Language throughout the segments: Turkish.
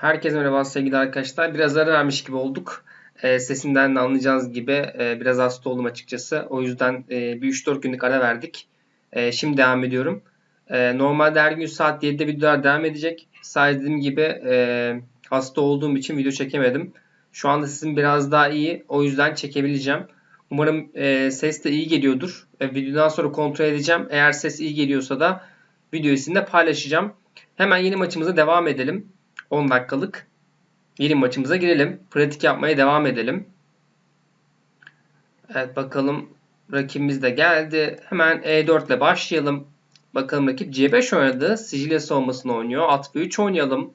Herkese merhaba sevgili arkadaşlar. Biraz ara vermiş gibi olduk. E, sesimden de anlayacağınız gibi e, biraz hasta oldum açıkçası. O yüzden e, bir 3-4 günlük ara verdik. E, şimdi devam ediyorum. E, normalde her gün saat 7'de videolar devam edecek. Sadece dediğim gibi e, hasta olduğum için video çekemedim. Şu anda sesim biraz daha iyi. O yüzden çekebileceğim. Umarım e, ses de iyi geliyordur. E, videodan sonra kontrol edeceğim. Eğer ses iyi geliyorsa da video içinde paylaşacağım. Hemen yeni maçımıza devam edelim. 10 dakikalık yeni maçımıza girelim. Pratik yapmaya devam edelim. Evet bakalım rakibimiz de geldi. Hemen E4 ile başlayalım. Bakalım rakip C5 oynadı. Sicilya savunmasını oynuyor. At B3 oynayalım.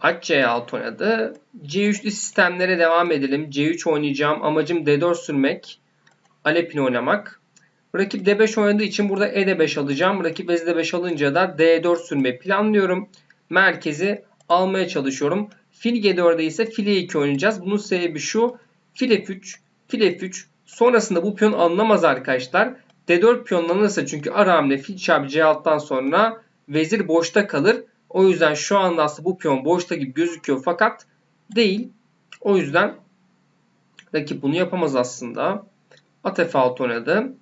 At C6 oynadı. C3'lü sistemlere devam edelim. C3 oynayacağım. Amacım D4 sürmek. Alepin oynamak. Rakip D5 oynadığı için burada E5 alacağım. Rakip E5 alınca da D4 sürmeyi planlıyorum merkezi almaya çalışıyorum. Fil G4'de ise fil E2 oynayacağız. Bunun sebebi şu. Fil F3, fil F3. Sonrasında bu piyon alınamaz arkadaşlar. D4 piyonlanırsa çünkü ara hamle fil çarpı C6'dan sonra vezir boşta kalır. O yüzden şu anda aslında bu piyon boşta gibi gözüküyor fakat değil. O yüzden rakip bunu yapamaz aslında. At F6 oynadı.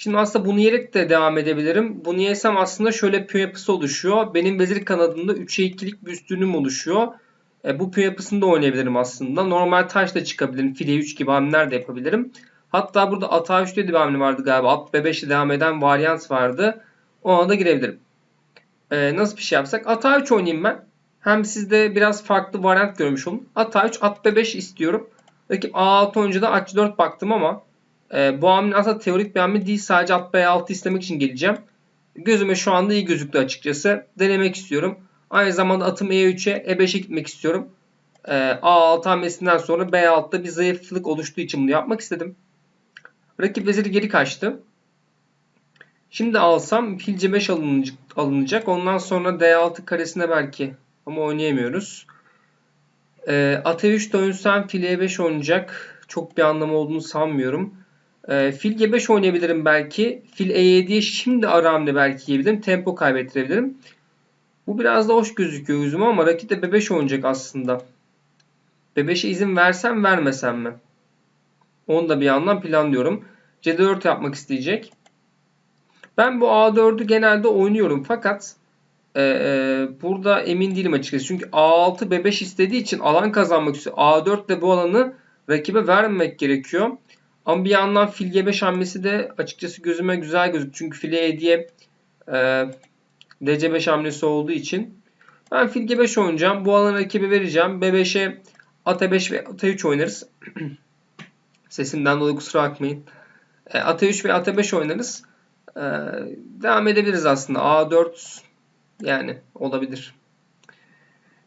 Şimdi aslında bunu yiyerek de devam edebilirim. Bunu yesem aslında şöyle piyon yapısı oluşuyor. Benim vezir kanadında 3'e 2'lik bir üstünlüğüm oluşuyor. E, bu piyon yapısını da oynayabilirim aslında. Normal taş da çıkabilirim. File 3 gibi hamleler de yapabilirim. Hatta burada at A3 diye bir hamle vardı galiba. At B5 ile devam eden varyant vardı. Ona da girebilirim. E, nasıl bir şey yapsak? At A3 oynayayım ben. Hem sizde biraz farklı varyant görmüş olun. At A3, at B5 istiyorum. Rakip A6 oyuncu da at 4 baktım ama e, bu hamle aslında teorik bir hamle değil. Sadece at B6 istemek için geleceğim. Gözüme şu anda iyi gözüktü açıkçası. Denemek istiyorum. Aynı zamanda atım E3'e E5'e gitmek istiyorum. E, A6 hamlesinden sonra B6'da bir zayıflık oluştuğu için bunu yapmak istedim. Rakip veziri geri kaçtı. Şimdi alsam fil C5 alınacak, alınacak. Ondan sonra D6 karesine belki ama oynayamıyoruz. E, at E3 dönsem fil E5 oynayacak. Çok bir anlamı olduğunu sanmıyorum. E, fil G5 oynayabilirim belki. Fil E7'ye şimdi ara hamle belki yiyebilirim. Tempo kaybettirebilirim. Bu biraz da hoş gözüküyor yüzüme ama rakip de B5 oynayacak aslında. B5'e izin versem vermesem mi? Onu da bir yandan planlıyorum. C4 yapmak isteyecek. Ben bu A4'ü genelde oynuyorum fakat e, e, burada emin değilim açıkçası. Çünkü A6 B5 istediği için alan kazanmak istiyor. A4 de bu alanı rakibe vermemek gerekiyor. Ama bir yandan fil G5 hamlesi de açıkçası gözüme güzel gözüküyor. Çünkü file hediye e, DC5 hamlesi olduğu için. Ben fil G5 oynayacağım. Bu alanı rakibe vereceğim. B5'e at E5 ve at E3 oynarız. Sesimden dolayı kusura bakmayın. E, at E3 ve at E5 oynarız. E, devam edebiliriz aslında. A4 yani olabilir.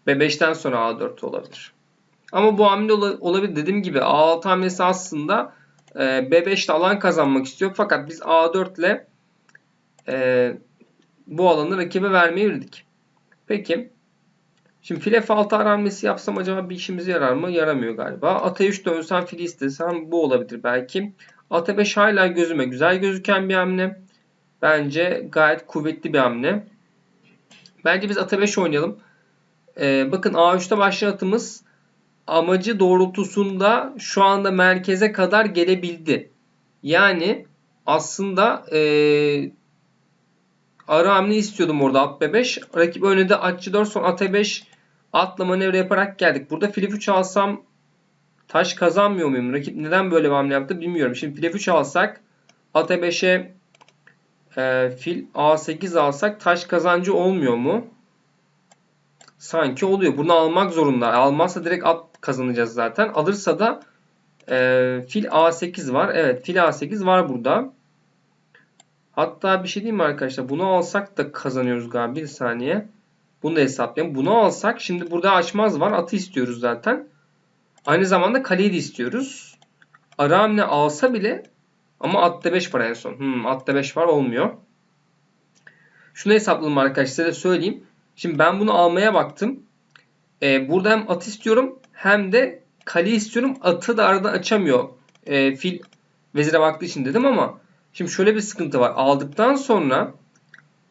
B5'ten sonra A4 olabilir. Ama bu hamle olabilir. Dediğim gibi A6 hamlesi aslında e, B5 ile alan kazanmak istiyor. Fakat biz A4 ile e, bu alanı rakibe vermeyi bildik. Peki. Şimdi file F6 hamlesi yapsam acaba bir işimize yarar mı? Yaramıyor galiba. Ata 3 dönsem fili istesem bu olabilir belki. Ata 5 hala gözüme güzel gözüken bir hamle. Bence gayet kuvvetli bir hamle. Bence biz ata 5 oynayalım. Ee, bakın A3'te başlayan atımız amacı doğrultusunda şu anda merkeze kadar gelebildi. Yani aslında e, ara hamle istiyordum orada at B5. Rakip önünde at C4 sonra at E5 atla manevra yaparak geldik. Burada fil F3 alsam taş kazanmıyor muyum? Rakip neden böyle bir hamle yaptı bilmiyorum. Şimdi fil F3 alsak at E5'e e, fil A8 alsak taş kazancı olmuyor mu? Sanki oluyor. Bunu almak zorunda. Almazsa direkt at kazanacağız zaten. Alırsa da e, fil A8 var. Evet fil A8 var burada. Hatta bir şey diyeyim mi arkadaşlar? Bunu alsak da kazanıyoruz galiba. Bir saniye. Bunu da hesaplayalım. Bunu alsak şimdi burada açmaz var. Atı istiyoruz zaten. Aynı zamanda kaleyi de istiyoruz. Ara hamle alsa bile ama atta 5 var en son. Hmm, atta 5 var olmuyor. Şunu hesapladım arkadaşlar size de söyleyeyim. Şimdi ben bunu almaya baktım. Ee, burada hem at istiyorum hem de kale istiyorum. Atı da aradan açamıyor. Ee, fil vezire baktığı için dedim ama şimdi şöyle bir sıkıntı var. Aldıktan sonra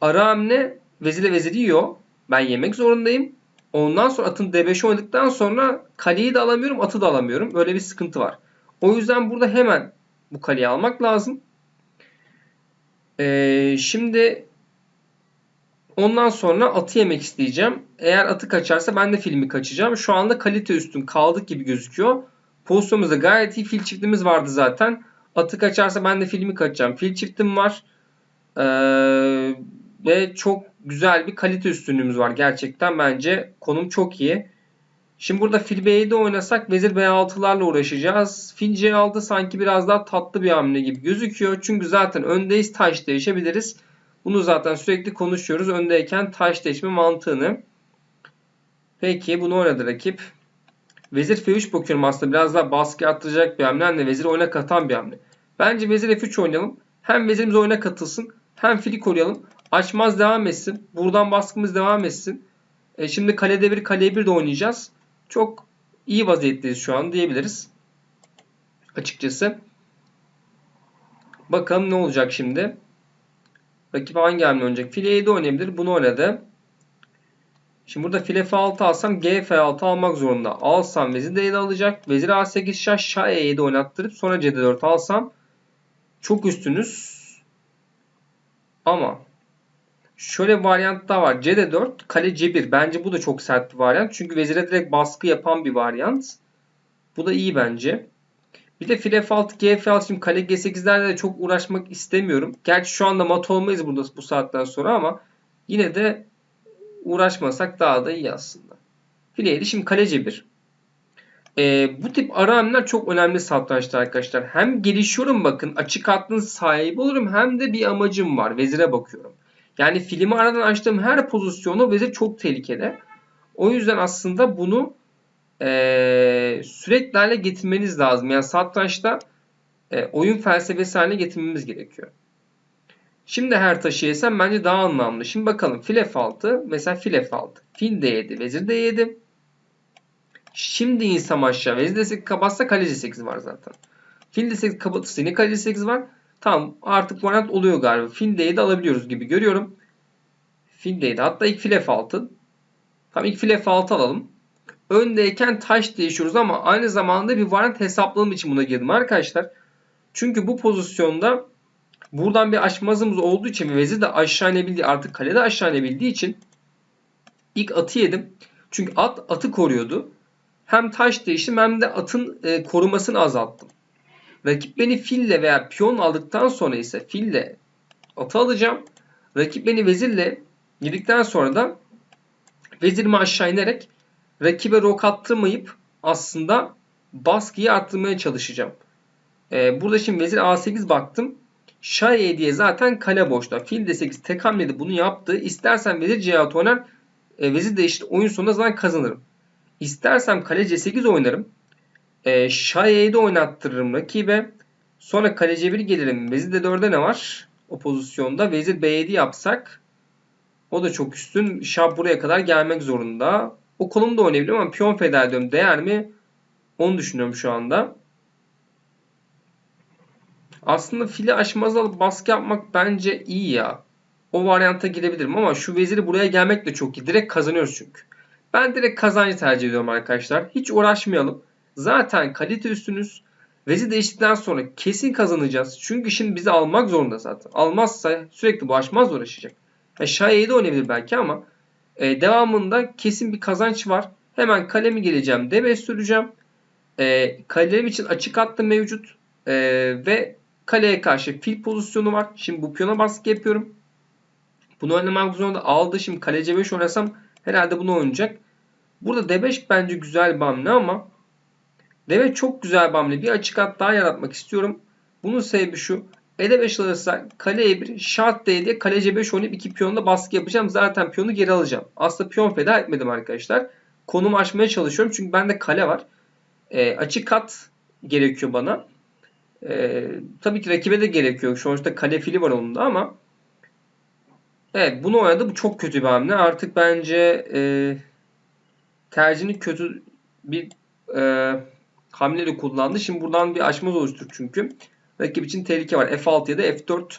ara hamle vezire veziri yiyor. Ben yemek zorundayım. Ondan sonra atın D5'i oynadıktan sonra kaleyi de alamıyorum, atı da alamıyorum. Böyle bir sıkıntı var. O yüzden burada hemen bu kaleyi almak lazım. Ee, şimdi ondan sonra atı yemek isteyeceğim. Eğer atı kaçarsa ben de filmi kaçacağım. Şu anda kalite üstün kaldık gibi gözüküyor. Pozisyonumuzda gayet iyi fil çiftimiz vardı zaten. Atı kaçarsa ben de filmi kaçacağım. Fil çiftim var. Ee, ve çok güzel bir kalite üstünlüğümüz var. Gerçekten bence konum çok iyi. Şimdi burada fil B7 oynasak vezir B6'larla uğraşacağız. Fil C6 sanki biraz daha tatlı bir hamle gibi gözüküyor. Çünkü zaten öndeyiz taş değişebiliriz. Bunu zaten sürekli konuşuyoruz. Öndeyken taş değişme mantığını. Peki bunu oynadı rakip. Vezir F3 bakıyorum aslında biraz daha baskı attıracak bir hamle. Hem de oyuna katan bir hamle. Bence vezir F3 oynayalım. Hem vezirimiz oyuna katılsın. Hem fili koruyalım. Açmaz devam etsin. Buradan baskımız devam etsin. E şimdi kalede bir kaleye bir de oynayacağız. Çok iyi vaziyetteyiz şu an diyebiliriz. Açıkçası. Bakalım ne olacak şimdi. Rakip hangi hamle oynayacak? File 7 oynayabilir. Bunu oynadı. Şimdi burada file F6 alsam G F6 almak zorunda. Alsam vezir D7 alacak. Vezir A8 şah şah E7 oynattırıp sonra C4 alsam çok üstünüz. Ama şöyle bir varyant daha var. CD4 kale C1. Bence bu da çok sert bir varyant. Çünkü vezire direkt baskı yapan bir varyant. Bu da iyi bence. Bir de file F6, G F6 şimdi kale G8'lerle de çok uğraşmak istemiyorum. Gerçi şu anda mat olmayız burada bu saatten sonra ama yine de uğraşmasak daha da iyi aslında. File 7 şimdi kale C1. Ee, bu tip ara hamleler çok önemli satrançta arkadaşlar. Hem gelişiyorum bakın açık hattın sahibi olurum hem de bir amacım var. Vezire bakıyorum. Yani filmi aradan açtığım her pozisyonu vezir çok tehlikeli. O yüzden aslında bunu e, sürekli hale getirmeniz lazım. Yani satrançta e, oyun felsefesi haline getirmemiz gerekiyor. Şimdi her taşı yesem bence daha anlamlı. Şimdi bakalım fil f6 mesela fil f6. Fil d7 vezir d7. Şimdi insam aşağı vezir d8 kapatsa kale c8 var zaten. Fil d8 kapatırsa yine kale c8 var. Tamam artık variant oluyor galiba. Fil d7 alabiliyoruz gibi görüyorum. Fil d7 hatta ilk fil f6. Tamam ilk fil f6 alalım. Öndeyken taş değişiyoruz ama aynı zamanda bir variant hesapladığım için buna girdim arkadaşlar. Çünkü bu pozisyonda buradan bir aşmazımız olduğu için ve vezir de aşağı inebildiği artık kalede aşağı inebildiği için ilk atı yedim. Çünkü at atı koruyordu. Hem taş değiştim hem de atın e, korumasını azalttım. Rakip beni fille veya piyon aldıktan sonra ise fille atı alacağım. Rakip beni vezirle girdikten sonra da vezirimi aşağı inerek rakibe rok attırmayıp aslında baskıyı arttırmaya çalışacağım. Ee, burada şimdi vezir A8 baktım. Şah E zaten kale boşta. Fil D8 tek hamlede bunu yaptı. İstersen vezir C6 oynar. E, vezir de işte oyun sonunda zaten kazanırım. İstersem kale C8 oynarım. E, Şah E7 oynattırırım rakibe. Sonra kale C1 gelirim. Vezir D4'de ne var? O pozisyonda vezir B7 yapsak o da çok üstün. Şah buraya kadar gelmek zorunda. O kolumu da oynayabilirim ama piyon feda ediyorum. Değer mi? Onu düşünüyorum şu anda. Aslında fili aşmaz alıp baskı yapmak bence iyi ya. O varyanta girebilirim ama şu veziri buraya gelmek de çok iyi. Direkt kazanıyoruz çünkü. Ben direkt kazancı tercih ediyorum arkadaşlar. Hiç uğraşmayalım. Zaten kalite üstünüz. Vezir değiştikten sonra kesin kazanacağız. Çünkü şimdi bizi almak zorunda zaten. Almazsa sürekli bu aşmaz uğraşacak. Yani Şah 7 oynayabilir belki ama e, devamında kesin bir kazanç var. Hemen kalemi geleceğim. D5 süreceğim. E, kalem için açık hattı mevcut. E, ve kaleye karşı fil pozisyonu var. Şimdi bu piyona baskı yapıyorum. Bunu oynamak zorunda aldı. Şimdi kale C5 oynasam herhalde bunu oynayacak. Burada D5 bence güzel bir hamle ama D5 çok güzel bir hamle. Bir açık hat daha yaratmak istiyorum. Bunun sebebi şu. E5 alırsa kale E1, şah D diye kale C5 oynayıp iki piyonda baskı yapacağım. Zaten piyonu geri alacağım. Aslında piyon feda etmedim arkadaşlar. Konumu açmaya çalışıyorum. Çünkü bende kale var. E, açık kat gerekiyor bana. E, tabii ki rakibe de gerekiyor. Sonuçta kale fili var onun da ama evet bunu oynadı. Bu çok kötü bir hamle. Artık bence e, tercihini kötü bir e, hamleyle kullandı. Şimdi buradan bir açmaz oluştur çünkü. Rakip için tehlike var. F6 ya da F4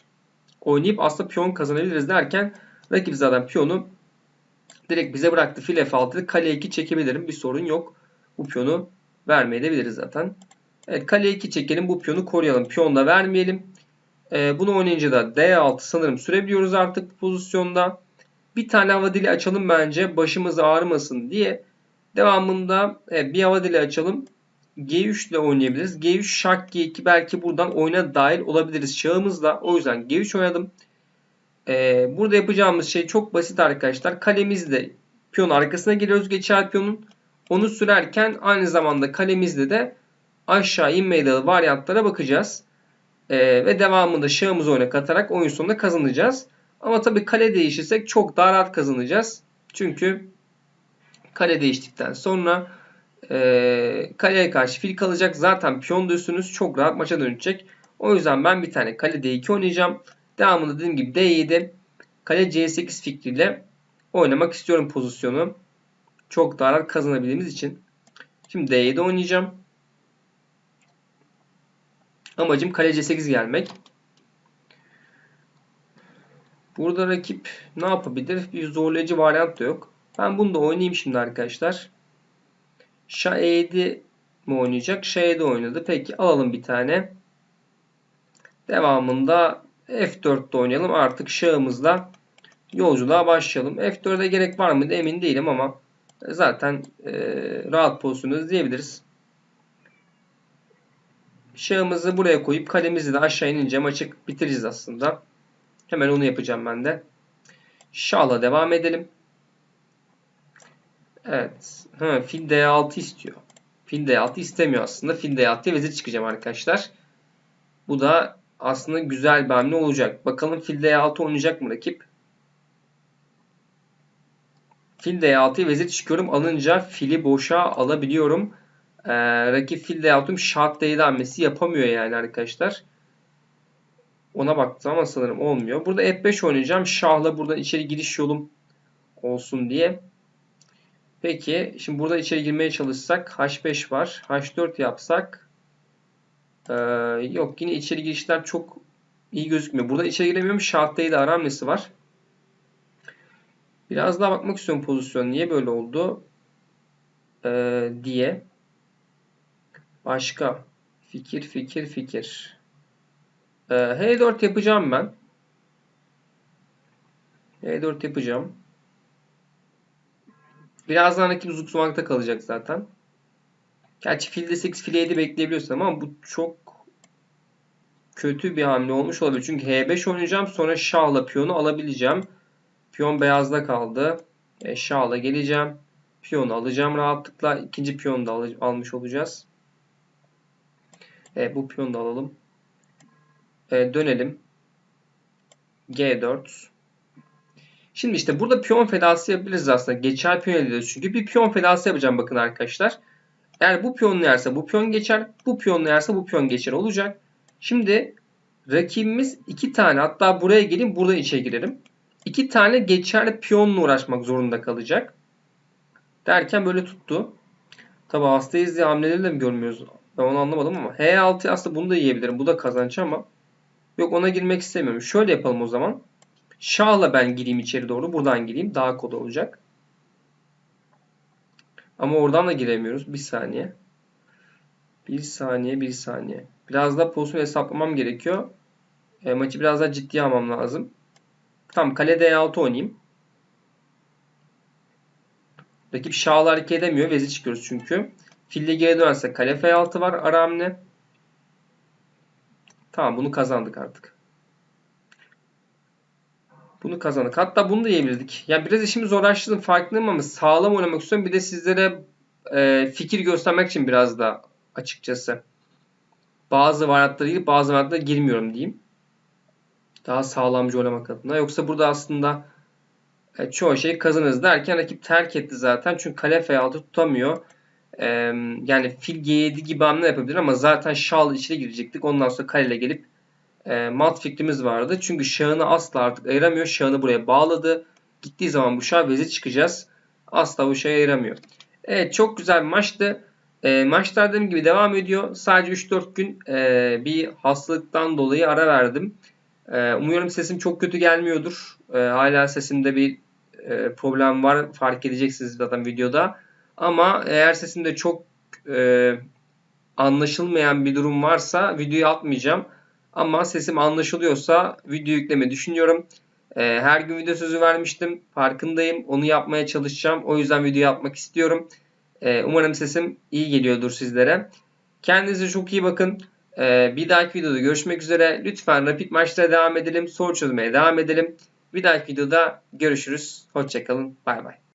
oynayıp aslında piyon kazanabiliriz derken rakip zaten piyonu Direkt bize bıraktı fil F6'da kale 2 çekebilirim. Bir sorun yok. Bu piyonu vermeyebiliriz zaten. Evet kale 2 çekelim. Bu piyonu koruyalım. Piyon da vermeyelim. Ee, bunu oynayınca da D6 sanırım sürebiliyoruz artık pozisyonda. Bir tane hava dili açalım bence. Başımız ağrımasın diye. Devamında evet, bir hava dili açalım. G3 ile oynayabiliriz. G3 şak G2 belki buradan oyuna dahil olabiliriz şahımızla. O yüzden G3 oynadım. Ee, burada yapacağımız şey çok basit arkadaşlar. Kalemizle piyon arkasına geliyoruz geçer piyonun. Onu sürerken aynı zamanda kalemizle de aşağı inmeye dayalı varyantlara bakacağız. Ee, ve devamında şahımızı oyuna katarak oyun sonunda kazanacağız. Ama tabii kale değişirsek çok daha rahat kazanacağız. Çünkü kale değiştikten sonra e, kaleye karşı fil kalacak. Zaten piyon da çok rahat maça dönecek. O yüzden ben bir tane kale D2 oynayacağım. Devamında dediğim gibi D7 kale C8 fikriyle oynamak istiyorum pozisyonu. Çok daha rahat kazanabildiğimiz için. Şimdi D7 oynayacağım. Amacım kale C8 gelmek. Burada rakip ne yapabilir? Bir zorlayıcı varyant da yok. Ben bunu da oynayayım şimdi arkadaşlar. Şah E7 mi oynayacak? Şah E7 oynadı. Peki alalım bir tane. Devamında F4'te oynayalım. Artık şahımızla yolculuğa başlayalım. F4'e gerek var mı emin değilim ama zaten e, rahat pozisyonuz diyebiliriz. Şahımızı buraya koyup kalemizi de aşağı inince maçı bitireceğiz aslında. Hemen onu yapacağım ben de. Şah'la devam edelim. Evet. Ha, fil D6 istiyor. Fil D6 istemiyor aslında. Fil D6'ya vezir çıkacağım arkadaşlar. Bu da aslında güzel bir hamle olacak. Bakalım fil D6 oynayacak mı rakip? Fil D6'ya vezir çıkıyorum. Alınca fili boşa alabiliyorum. Ee, rakip fil D6'ım şah D7 hamlesi yapamıyor yani arkadaşlar. Ona baktım ama sanırım olmuyor. Burada F5 oynayacağım. Şah'la buradan içeri giriş yolum olsun diye. Peki şimdi burada içeri girmeye çalışsak H5 var. H4 yapsak ee, yok yine içeri girişler çok iyi gözükmüyor. Burada içeri giremiyorum. Şah D7 ara hamlesi var. Biraz daha bakmak istiyorum pozisyon. Niye böyle oldu? Ee, diye. Başka. Fikir, fikir, fikir. Ee, H4 yapacağım ben. H4 yapacağım. Birazdan rakip zıplamakta kalacak zaten. Gerçi filde 8 file 7 bekleyebiliyorsun ama bu çok kötü bir hamle olmuş olabilir. Çünkü H5 oynayacağım. Sonra şahla piyonu alabileceğim. Piyon beyazda kaldı. E, şahla geleceğim. Piyonu alacağım rahatlıkla. İkinci piyonu da al almış olacağız. E, bu piyonu da alalım. E, dönelim. G4. Şimdi işte burada piyon fedası yapabiliriz aslında. Geçer piyon ediyoruz çünkü. Bir piyon fedası yapacağım bakın arkadaşlar. Eğer bu piyon yerse bu piyon geçer. Bu piyon yerse bu piyon geçer olacak. Şimdi rakibimiz iki tane hatta buraya gelin burada içe girelim. İki tane geçerli piyonla uğraşmak zorunda kalacak. Derken böyle tuttu. Tabi hastayız diye hamleleri de mi görmüyoruz? Ben onu anlamadım ama. H6 aslında bunu da yiyebilirim. Bu da kazanç ama. Yok ona girmek istemiyorum. Şöyle yapalım o zaman. Şah'la ben gireyim içeri doğru. Buradan gireyim. Daha kolay olacak. Ama oradan da giremiyoruz. Bir saniye. Bir saniye, bir saniye. Biraz da pozisyon hesaplamam gerekiyor. E, maçı biraz daha ciddiye almam lazım. Tamam kale D6 oynayayım. Rakip şahla hareket edemiyor. Vezir çıkıyoruz çünkü. Fille geri dönerse kale F6 var ara hamle. Tamam bunu kazandık artık. Bunu kazandık. Hatta bunu da yiyebilirdik. Yani biraz işimi zorlaştırdım farkındayım ama sağlam oynamak istiyorum. Bir de sizlere e, fikir göstermek için biraz da açıkçası. Bazı varyantlara girip bazı varyantlara girmiyorum diyeyim. Daha sağlamcı oynamak adına. Yoksa burada aslında e, çoğu şey kazanırız derken rakip terk etti zaten. Çünkü kale F6 tutamıyor. E, yani fil G7 gibi hamle yapabilir ama zaten şal içine girecektik. Ondan sonra kaleyle gelip e, mat fikrimiz vardı. Çünkü şahını asla artık ayıramıyor. Şahını buraya bağladı. Gittiği zaman bu şah vezir çıkacağız. Asla bu şahı ayıramıyor. Evet çok güzel bir maçtı. E, maçlar dediğim gibi devam ediyor. Sadece 3-4 gün e, bir hastalıktan dolayı ara verdim. E, umuyorum sesim çok kötü gelmiyordur. E, hala sesimde bir e, problem var. Fark edeceksiniz zaten videoda. Ama eğer sesimde çok e, anlaşılmayan bir durum varsa videoyu atmayacağım. Ama sesim anlaşılıyorsa video yükleme düşünüyorum. E, her gün video sözü vermiştim. Farkındayım. Onu yapmaya çalışacağım. O yüzden video yapmak istiyorum. E, umarım sesim iyi geliyordur sizlere. Kendinize çok iyi bakın. E, bir dahaki videoda görüşmek üzere. Lütfen rapid maçlara devam edelim. Soru çözmeye devam edelim. Bir dahaki videoda görüşürüz. Hoşçakalın. Bay bay.